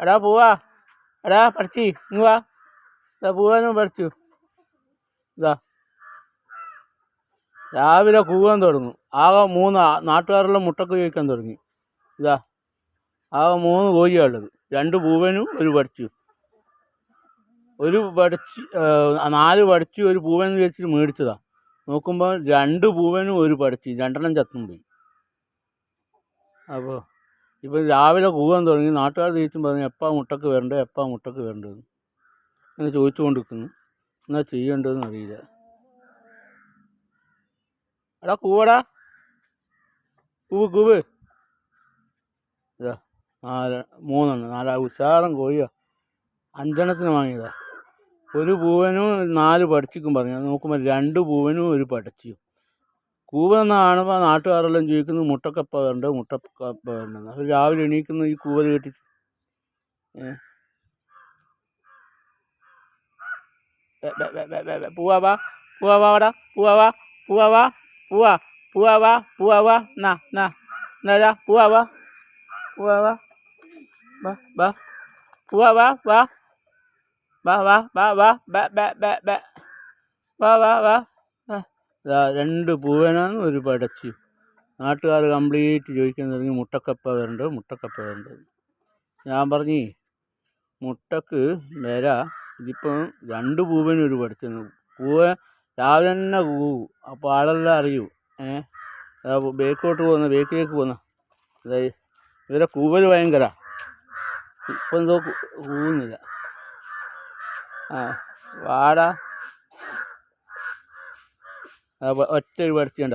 എടാ പോവാ. എടാ പഠിച്ചി ഇങ്ങ് വാ. ഇതാ പോവാനും പഠിച്ചു ഇതാ രാവിലെ കൂവാൻ തുടങ്ങും. ആകെ മൂന്ന് നാട്ടുകാരെല്ലാം മുട്ടക്ക് ചോദിക്കാൻ തുടങ്ങി. ഇതാ ആകെ മൂന്ന് കോഴിയാണ് ഉള്ളത് രണ്ട് പൂവനും ഒരു പഠിച്ചു ഒരു പഠിച്ച് നാല് പഠിച്ചു ഒരു പൂവൻ വെച്ചിട്ട് മേടിച്ചതാ. നോക്കുമ്പോൾ രണ്ട് പൂവനും ഒരു പഠിച്ചു രണ്ടെണ്ണം ചത്തും പോയി. അപ്പോൾ ഇപ്പം രാവിലെ പോകാൻ തുടങ്ങി നാട്ടുകാർ തിരിച്ചും പറഞ്ഞു എപ്പാ മുട്ടക്ക് വരണ്ടേ എപ്പാ മുട്ടക്ക് വരേണ്ടത് അങ്ങനെ ചോദിച്ചുകൊണ്ടിരിക്കുന്നു. എന്നാ ചെയ്യേണ്ടതെന്ന് അറിയില്ല. എടാ കൂവടാ. കൂവ് കൂവ്. ഇതാ നാല് മൂന്നെണ്ണം നാലാ ഉച്ചാറം കോഴിയാ. അഞ്ചെണ്ണത്തിന് വാങ്ങിയതാ. ഒരു പൂവനും നാല് പടച്ചിക്കും പറഞ്ഞു. നോക്കുമ്പോൾ രണ്ട് പൂവനും ഒരു പടച്ചിയും. കൂവെന്ന് കാണുമ്പോൾ നാട്ടുകാരെല്ലാം ചോദിക്കുന്നത് മുട്ടക്കപ്പ വേണ്ട? മുട്ടക്കപ്പ വേണ്ടെന്ന്. അവർ രാവിലെ എണീക്കുന്നു ഈ കൂവൽ കെട്ടിച്ച് പൂവാവാ ബെ, പൂവാവാ ബെ. പൂവാ പൂവാവാ വാ. വാ വാ വാ വാ വാ വാ വാ വാ വാ വാ. നാ നാ എന്നാ വാ. വാ. വാ വാ. വാ വാ. വാ വാ വാ വാ. വാ വാ വാ വാ വാ വാ വാ. രണ്ട് പൂവനാണ് ഒരു പടച്ചി. നാട്ടുകാർ കംപ്ലീറ്റ് ചോദിക്കാൻ തുടങ്ങി മുട്ടക്കപ്പ വരണ്ടത് മുട്ടക്കപ്പ വരണ്ടത് ഞാൻ പറഞ്ഞു മുട്ടക്ക് വില ഇതിപ്പം രണ്ട് പൂവനും ഒരു പടച്ചന്. പൂവ രാവിലെ തന്നെ കൂവും അപ്പോൾ ആളെല്ലാം അറിയൂ. ഏഹ് ബേക്കോട്ട് പോകുന്ന ബേക്കിലേക്ക് പോകുന്ന അതായത് ഇവരെ കൂവൽ ഭയങ്കര. ഇപ്പം എന്തോ കൂവുന്നില്ല. ആ വാടാ. ഒറ്റ ഒരു പഠിച്ചണ്ട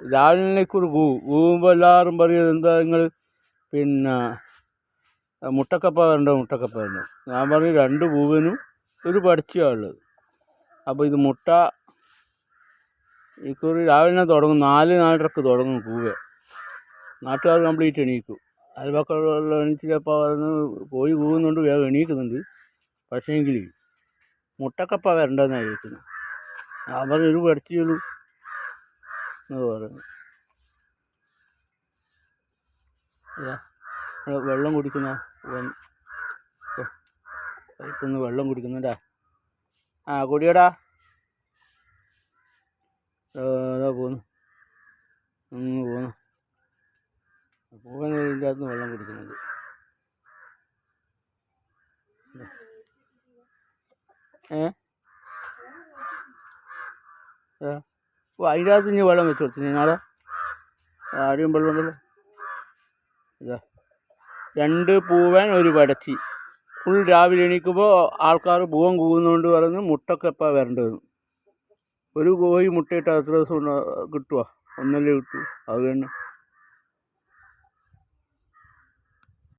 രാവിലെ കൂടി കൂവും കൂവുമ്പോൾ എല്ലാവരും പറയും എന്താ നിങ്ങൾ പിന്നെ മുട്ടക്കപ്പ വേണ്ട മുട്ടക്കപ്പ വേണ്ട ഞാൻ പറഞ്ഞു രണ്ട് പൂവിനും ഒരു പഠിച്ചാണ് ഉള്ളത്. അപ്പോൾ ഇത് മുട്ട ഈ കുറി രാവിലെ തുടങ്ങും നാല് നാലരക്ക് തുടങ്ങും പൂവ്. നാട്ടുകാർ കംപ്ലീറ്റ് എണീക്കും. അയൽവക്കമുള്ള എണീച്ചപ്പ പറയുന്നു പോയി കൂവുന്നുണ്ട് വേഗം എണീക്കുന്നുണ്ട്. പക്ഷേങ്കിൽ മുട്ടക്കപ്പ വരണ്ടെന്നാണ് ചോദിക്കുന്നത് ഞാൻ പറഞ്ഞു പഠിച്ചുള്ളൂ എന്ന് പറയുന്നു. വെള്ളം കുടിക്കുന്ന പൈപ്പൊന്ന് വെള്ളം കുടിക്കുന്നുണ്ടാ ആ കുടിയടാ. അതാ പോന്നു. ഒന്ന് പോന്നു. പോകുന്നതിന്റെ അകത്ത് വെള്ളം കുടിക്കുന്നുണ്ട്. ഏ? അതിന്റെ അകത്ത് ഇനി വെള്ളം വെച്ച് കൊടുത്തു നാളെ? ആരും വെള്ളം ഉണ്ടല്ലോ. ഇതാ. രണ്ട് പൂവൻ ഒരു വടച്ചി ഫുൾ രാവിലെ എണീക്കുമ്പോൾ ആൾക്കാർ പൂവൻ കൂവുന്നതുകൊണ്ട് പറയുന്നു വരേണ്ടി വരും ഒരു കോഴി മുട്ടയിട്ട് എത്ര ദിവസം കിട്ടുക ഒന്നല്ലേ കിട്ടൂ. അത് തന്നെ.